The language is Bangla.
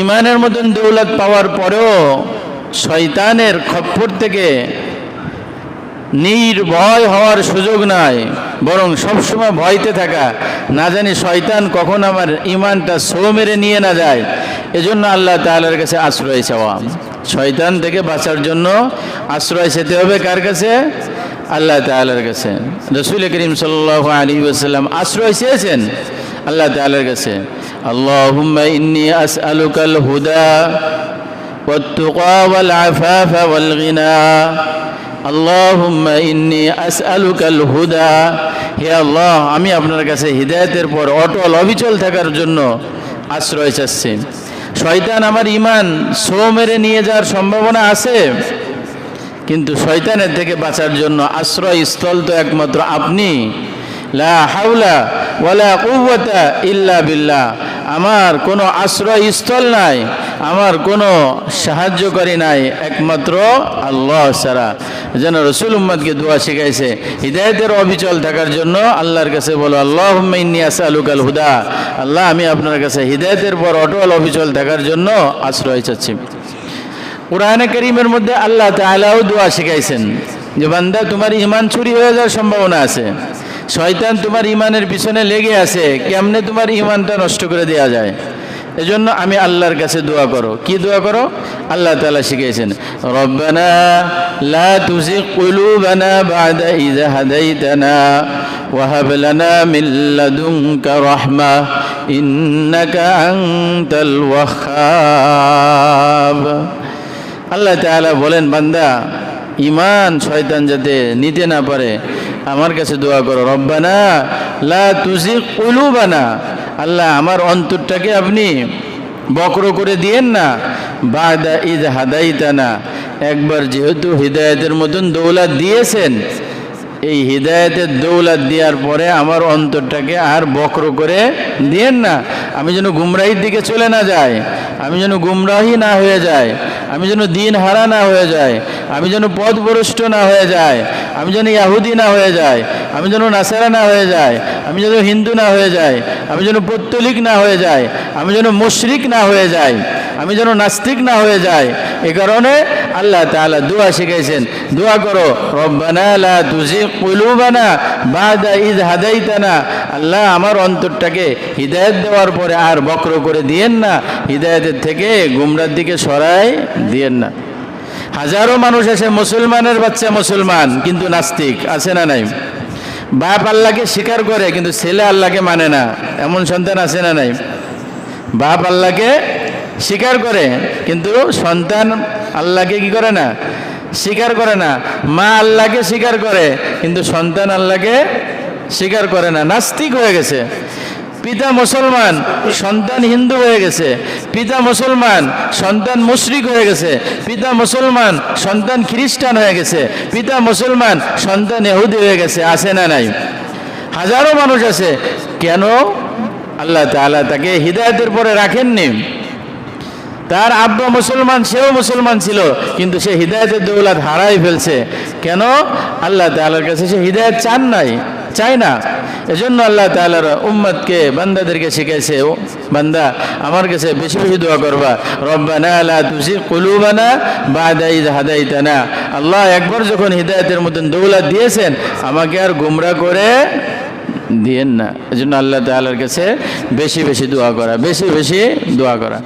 ইমানের মতন দৌলত পাওয়ার পরেও শয়তানের খপ্পর থেকে নির্ভয় হওয়ার সুযোগ নাই, বরং সবসময় ভয়তে থাকা। না জানি শয়তান কখন আমার ইমানটা সো মেরে নিয়ে না যায়, এজন্য আল্লাহ তাআলার কাছে আশ্রয় চাওয়া। শয়তান থেকে বাঁচার জন্য আশ্রয় যেতে হবে কার কাছে? আল্লাহ তাআলার কাছে। রসুল করিম সাল্লাহ আলী আশ্রয় চেয়েছেন আল্লাহ তাআলার কাছে। আল্লাহুম্মা ইন্নি আসআলুকাল হুদা والتقى والعفاف والغنى اللهم إني أسألك الهدى হে আল্লাহ আমি আপনার কাছে হৃদায়তের পর অটল অবিচল থাকার জন্য আশ্রয় চাচ্ছি শয়তান আমার ইমান সো মেরে নিয়ে যাওয়ার সম্ভাবনা আছে কিন্তু শয়তানের থেকে বাঁচার জন্য আশ্রয় স্থল তো একমাত্র আপনি লা হাউলা ওয়ালা কুওয়াতা ইল্লা বিল্লাহ আমার কোনো আশ্রয় স্থল নাই, আমার কোনো সাহায্যকারী নাই, একমাত্র আল্লাহ ছাড়া। যেন রসুল উম্মদকে দোয়া শিখাইছে, হৃদায়তের অবিচল থাকার জন্য আল্লাহর কাছে বলো আল্লাহ ইন্নি আসালুকাল হুদা। আল্লাহ, আমি আপনার কাছে হৃদায়তের পর অটল অবিচল থাকার জন্য আশ্রয় চাচ্ছি। কোরআনে করিমের মধ্যে আল্লাহ তাআলাও দোয়া শিখাইছেন যে, বান্দা, তোমার ইমান চুরি হয়ে যাওয়ার সম্ভাবনা আছে। শয়তান তোমার ইমানের পিছনে লেগে আছে, কেমনে তোমার ইমানটা নষ্ট করে দেওয়া যায়? এজন্য আমি আল্লাহর কাছে দোয়া করো। কি দোয়া করো? আল্লাহ তালা শিখিয়েছেন, রব্বানা লা তুজিগ কুলুবানা বাদা ইযা হাদাইতানা ওয়াহাব লানা মিন লাদুনকা রাহমা ইন্নাকা আনতাল ওয়াহ্হাব আল্লাহ তাআলা বলেন, বান্দা ইমান শয়তান যাতে নিতে না পারে আমার কাছে দোয়া করো, রব্বানা লা তুজি কুলুবানা। আল্লাহ, আমার অন্তরটাকে আপনি বক্র করে দিয়েন না। বাদা ইদ হাদাইতানা, একবার যেহেতু হৃদায়তের মতন দৌলত দিয়েছেন, এই হৃদায়তের দৌলত দেওয়ার পরে আমার অন্তরটাকে আর বক্র করে দিয়েন না। আমি যেন গুমরাহির দিকে চলে না যাই, আমি যেন গুমরাহি না হয়ে যায় আমি যেন দিন হারা না হয়ে যায় আমি যেন পথভ্রষ্ট না হয়ে যায় আমি যেন ইয়াহুদি না হয়ে যায় আমি যেন নাসারা না হয়ে যায় আমি যেন হিন্দু না হয়ে যায় আমি যেন পত্তলিক না হয়ে যায় আমি যেন মুশরিক না হয়ে যায় আমি যেন নাস্তিক না হয়ে যায় এ কারণে আল্লাহ তাআলা দোয়া শিখাইছেন, দোয়া করো, রব্বানা তুজি কুলুবানা বাদা ইদ হাদাইতানা। আল্লাহ আমার অন্তরটাকে হৃদায়ত দেওয়ার পরে আর বক্র করে দিয়েন না, হৃদায়তের থেকে গুমরার দিকে সরাই দিয়েন না। হাজারো মানুষ আছে, মুসলমানের বাচ্চা মুসলমান, কিন্তু নাস্তিক, আছে না নাই? বাপ আল্লাহকে স্বীকার করে, কিন্তু ছেলে আল্লাহকে মানে না। এমন সন্তান আছে না নাই? বাপ আল্লাহকে স্বীকার করে, কিন্তু সন্তান আল্লাহকে কি করে না? স্বীকার করে না। মা আল্লাহকে স্বীকার করে, কিন্তু সন্তান আল্লাহকে স্বীকার করে না। নাস্তিক হয়ে গেছে। পিতা মুসলমান, সন্তান হিন্দু হয়ে গেছে। পিতা মুসলমান, সন্তান মুশরিক হয়ে গেছে। পিতা মুসলমান, সন্তান খ্রিস্টান হয়ে গেছে। পিতা মুসলমান, সন্তান এহুদি হয়ে গেছে। আছে না নাই? হাজারো মানুষ আছে। কেন? আল্লাহ তাআলা তাকে হৃদায়তের পরে রাখেননি। তার আব্বা মুসলমান, সেও মুসলমান ছিল, কিন্তু সে হৃদায়তের দৌলত হারাই ফেলছে। কেন? আল্লাহ তাআলার কাছে সে হৃদায়ত চান নাই। চাই না। এজন্য আল্লাহ তাআলার উম্মতকে, বান্দাদেরকে শিখেছে ও বান্দা, আমার কাছে বেশি বেশি দোয়া করবা। রব্বানা লা তুসি কুলুবানা বাদা ইদ হাদাইতানা। আল্লাহ একবার যখন হৃদায়তের মতন দৌলা দিয়েছেন, আমাকে আর গুমরা করে দিয়েন না। এজন্য আল্লাহ তাআলার কাছে বেশি বেশি দোয়া করা, বেশি বেশি দোয়া করা।